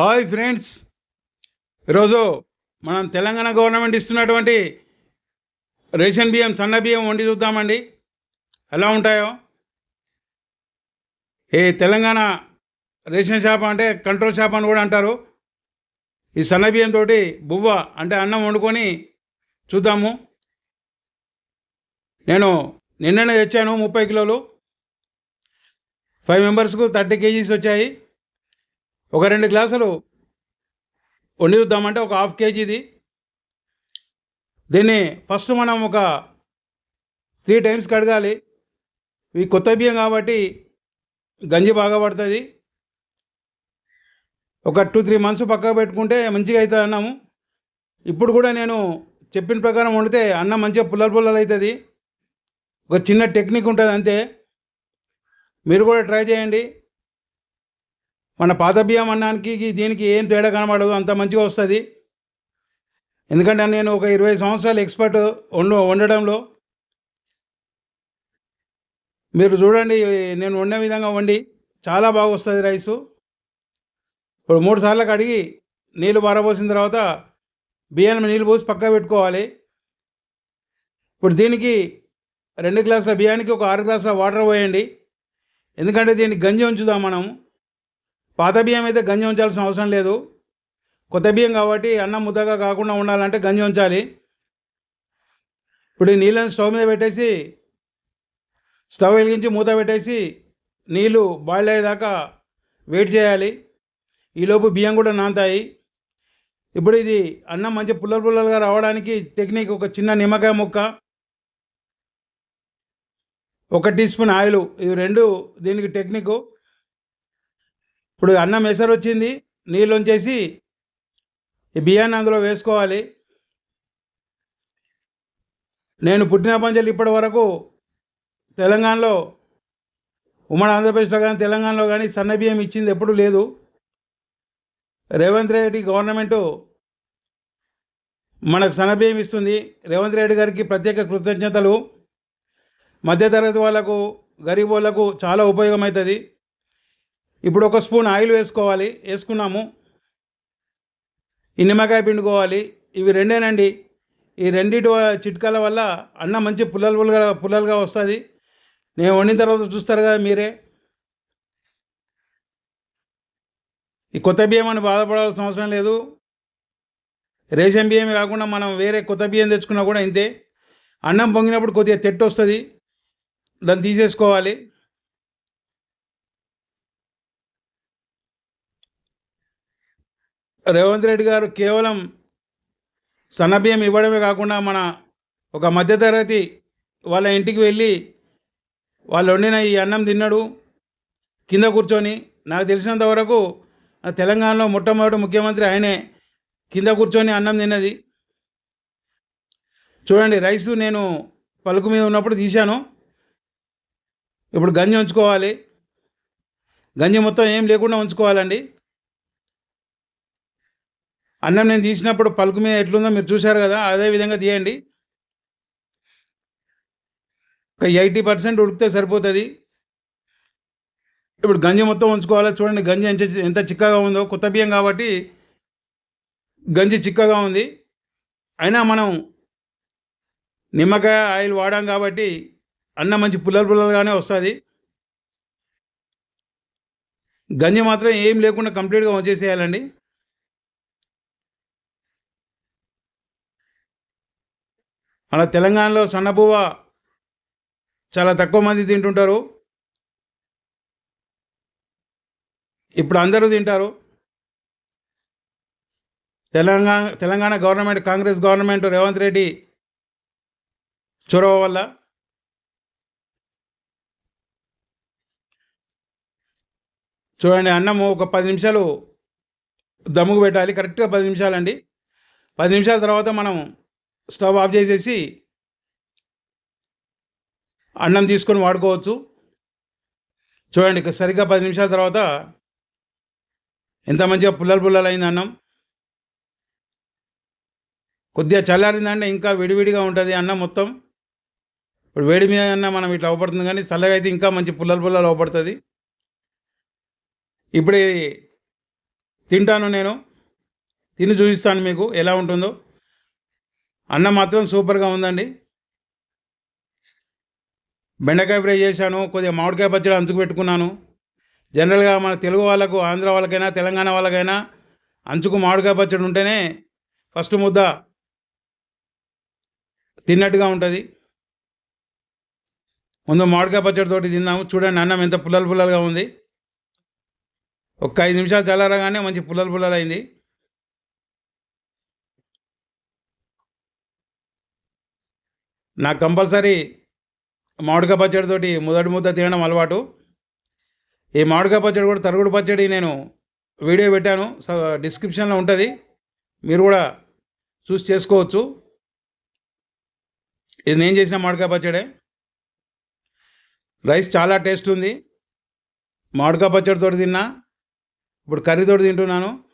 Hi friends. ఈరోజు మనం Telangana government ఇస్తున్నటువంటి రేషన్ బియ్యం సన్న బియ్యం వండి చూద్దామండి. ఎలా ఉంటాయో? ఈ తెలంగాణ రేషన్ షాప్ అంటే కంట్రోల్ షాప్ అని కూడా అంటారు. ఈ సన్న బియ్యంతో బువ్వ అంటే అన్నం వండుకొని చూద్దాము. నేను నిన్ననే తెచ్చాను ముప్పై కిలోలు. ఫైవ్ మెంబర్స్కు థర్టీ కేజీస్ వచ్చాయి. ఒక రెండు గ్లాసులు వండిద్దామంటే ఒక హాఫ్ కేజీది దీన్ని ఫస్ట్ మనం ఒక త్రీ టైమ్స్ కడగాలి. ఇవి కొత్త బియ్యం కాబట్టి గంజి బాగా పడుతుంది. ఒక టూ త్రీ మంత్స్ పక్కకు పెట్టుకుంటే మంచిగా అవుతుంది అన్నాము. ఇప్పుడు కూడా నేను చెప్పిన ప్రకారం వండితే అన్నం మంచిగా పుల్లలు పుల్లలు అవుతుంది. ఒక చిన్న టెక్నిక్ ఉంటుంది అంతే. మీరు కూడా ట్రై చేయండి. మన పాత బియ్యం అన్నానికి దీనికి ఏం తేడా కనబడదు అంత మంచిగా వస్తుంది. ఎందుకంటే నేను ఒక ఇరవై సంవత్సరాలు ఎక్స్పర్ట్ వండు వండడంలో మీరు చూడండి నేను వండే విధంగా వండి చాలా బాగా వస్తుంది రైసు. ఇప్పుడు మూడు సార్లు కడిగి నీళ్ళు పారబోసిన తర్వాత బియ్యాన్ని నీళ్ళు పోసి పక్క పెట్టుకోవాలి. ఇప్పుడు దీనికి రెండు గ్లాసుల బియ్యానికి ఒక ఆరు గ్లాసుల వాటర్ పోయండి. ఎందుకంటే దీనికి గంజి ఉంచుదాం మనం. పాత బియ్యం అయితే గంజి ఉంచాల్సిన అవసరం లేదు. కొత్త బియ్యం కాబట్టి అన్నం ముద్దగా కాకుండా ఉండాలంటే గంజి ఉంచాలి. ఇప్పుడు ఈ నీళ్ళని స్టవ్ మీద పెట్టేసి స్టవ్ వెలిగించి మూత పెట్టేసి నీళ్ళు బాయిల్ అయ్యేదాకా వెయిట్ చేయాలి. ఈలోపు బియ్యం కూడా నాంతాయి. ఇప్పుడు ఇది అన్నం మంచి పుల్లలు పుల్లలుగా రావడానికి టెక్నిక్ ఒక చిన్న నిమ్మకాయ ముక్క ఒక టీ స్పూన్ ఆయిల్ ఇవి రెండు దీనికి టెక్నిక్ ఇప్పుడు అన్నం ఎసరు వచ్చింది నీళ్ళు ఉంచేసి ఈ బియ్యాన్ని అందులో వేసుకోవాలి. నేను పుట్టిన పంచలు ఇప్పటి వరకు తెలంగాణలో ఉమ్మడి ఆంధ్రప్రదేశ్లో కానీ తెలంగాణలో కానీ సన్న బియ్యం ఇచ్చింది ఎప్పుడు లేదు. రేవంత్ రెడ్డి గవర్నమెంటు మనకు సన్న బియ్యం ఇస్తుంది. రేవంత్ రెడ్డి గారికి ప్రత్యేక కృతజ్ఞతలు. మధ్యతరగతి వాళ్ళకు గరీబ్ వాళ్ళకు చాలా ఉపయోగమవుతుంది. ఇప్పుడు ఒక స్పూన్ ఆయిల్ వేసుకోవాలి వేసుకున్నాము. ఈ నిమ్మకాయ పిండుకోవాలి. ఇవి రెండేనండి. ఈ రెండిటి చిట్కాల వల్ల అన్నం మంచి పుల్లలు పుల్లగా పుల్లలుగా వస్తుంది. నేను వండిన తర్వాత చూస్తారు కదా మీరే. ఈ కొత్త బియ్యం అని బాధపడాల్సిన అవసరం లేదు. రేషన్ బియ్యమే కాకుండా మనం వేరే కొత్త బియ్యం తెచ్చుకున్నా కూడా ఇంతే. అన్నం పొంగినప్పుడు కొద్దిగా తెట్టు వస్తుంది. దాన్ని తీసేసుకోవాలి. రేవంత్ రెడ్డి గారు కేవలం సన్నబియ్యం ఇవ్వడమే కాకుండా మన ఒక మధ్యతరగతి వాళ్ళ ఇంటికి వెళ్ళి వాళ్ళు వండిన ఈ అన్నం తిన్నాడు కింద కూర్చొని. నాకు తెలిసినంత వరకు తెలంగాణలో మొట్టమొదటి ముఖ్యమంత్రి ఆయనే కింద కూర్చొని అన్నం తిన్నది. చూడండి రైసు నేను పలుకు మీద ఉన్నప్పుడు తీశాను. ఇప్పుడు గంజి ఉంచుకోవాలి. గంజి మొత్తం ఏం లేకుండా ఉంచుకోవాలండి. అన్నం నేను తీసినప్పుడు పలుకు మీద ఎట్లుందో మీరు చూశారు కదా అదే విధంగా తీయండి. ఒక ఎయిటీ పర్సెంట్ ఉడికితే సరిపోతుంది. ఇప్పుడు గంజి మొత్తం ఉంచుకోవాలి? చూడండి గంజి ఎంత ఎంత చిక్కగా ఉందో. కొత్త బియ్యం కాబట్టి గంజి చిక్కగా ఉంది. అయినా మనం నిమ్మకాయ ఆయిల్ వాడాం కాబట్టి అన్నం మంచి పుల్లలు పుల్లలుగానే వస్తుంది. గంజి మాత్రం ఏం లేకుండా కంప్లీట్గా వచ్చేసేయాలండి మన తెలంగాణలో సన్నబువ్వ చాలా తక్కువ మంది తింటుంటారు. ఇప్పుడు అందరూ తింటారు. Telangana Telangana government Congress government Revanth Reddy చొరవ వల్ల చూడండి అన్నము ఒక పది నిమిషాలు దమ్ముకు పెట్టాలి. కరెక్ట్గా పది నిమిషాలండి. పది నిమిషాల తర్వాత మనం స్టవ్ ఆఫ్ చేసేసి అన్నం తీసుకొని వాడుకోవచ్చు. చూడండి సరిగ్గా పది నిమిషాల తర్వాత ఎంత మంచిగా పుల్లలు పుల్లలు అయింది అన్నం. కొద్దిగా చల్లారిందంటే ఇంకా విడివిడిగా ఉంటుంది అన్నం మొత్తం. ఇప్పుడు వేడి మీద అన్న మనం ఇట్లా అవపడుతుంది కానీ చల్లగా అయితే ఇంకా మంచి పుల్లలు పుల్లలు అవపడుతుంది. ఇప్పుడు తింటాను నేను. తిని చూపిస్తాను మీకు ఎలా ఉంటుందో. అన్నం మాత్రం సూపర్గా ఉందండి. బెండకాయ ఫ్రై చేశాను కొద్దిగా మామిడికాయ పచ్చడి అంచుకు పెట్టుకున్నాను. జనరల్గా మన తెలుగు వాళ్ళకు ఆంధ్ర వాళ్ళకైనా తెలంగాణ వాళ్ళకైనా అంచుకు మామిడికాయ పచ్చడి ఉంటేనే ఫస్ట్ ముద్ద తిన్నట్టుగా ఉంటుంది. ముందు మామిడికాయ పచ్చడితోటి తిన్నాము చూడండి అన్నం ఎంత పుల్లలు పుల్లలుగా ఉంది. ఒక్క ఐదు నిమిషాలు చల్లారగానే మంచి పుల్లలు పుల్లలు అయింది నాకు కంపల్సరీ మామిడికాయ పచ్చడితోటి మొదటి ముద్ద తినడం అలవాటు. ఈ మామిడికాయ పచ్చడి కూడా తరుగుడు పచ్చడి నేను వీడియో పెట్టాను. సో డిస్క్రిప్షన్లో ఉంటుంది. మీరు కూడా చూసి చేసుకోవచ్చు. ఇది నేను చేసిన మామిడికాయ పచ్చడే. రైస్ చాలా టేస్ట్ ఉంది. మామిడికాయ పచ్చడితో తిన్నా ఇప్పుడు కర్రీతో తింటున్నాను.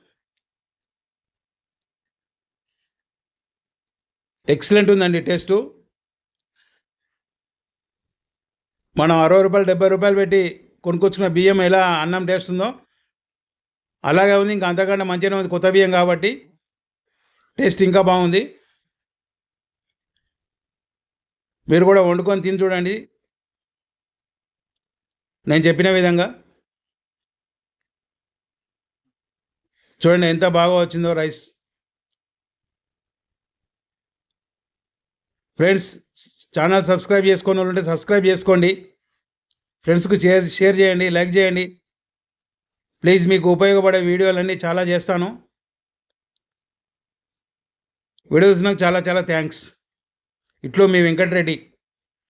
ఎక్సలెంట్ ఉందండి టేస్టు. మనం అరవై రూపాయలు డెబ్బై రూపాయలు పెట్టి కొనుక్కొచ్చుకున్న బియ్యం ఎలా అన్నం టేస్ట్ ఉందో అలాగే ఉంది. ఇంకా అంతకంటే మంచిగానే ఉంది కొత్త బియ్యం కాబట్టి. టేస్ట్ ఇంకా బాగుంది. మీరు కూడా వండుకొని తిని చూడండి. నేను చెప్పిన విధంగా. చూడండి ఎంత బాగా వచ్చిందో రైస్. ఫ్రెండ్స్ ఛానల్ సబ్స్క్రైబ్ చేసుకోని వాళ్ళు ఉంటే సబ్స్క్రైబ్ చేసుకోండి. ఫ్రెండ్స్కు షేర్ షేర్ చేయండి లైక్ చేయండి. ప్లీజ్ మీకు ఉపయోగపడే వీడియోలన్నీ చాలా చేస్తాను. వీడియో చూసినాక చాలా చాలా థ్యాంక్స్. ఇట్లో మీ వెంకటరెడ్డి.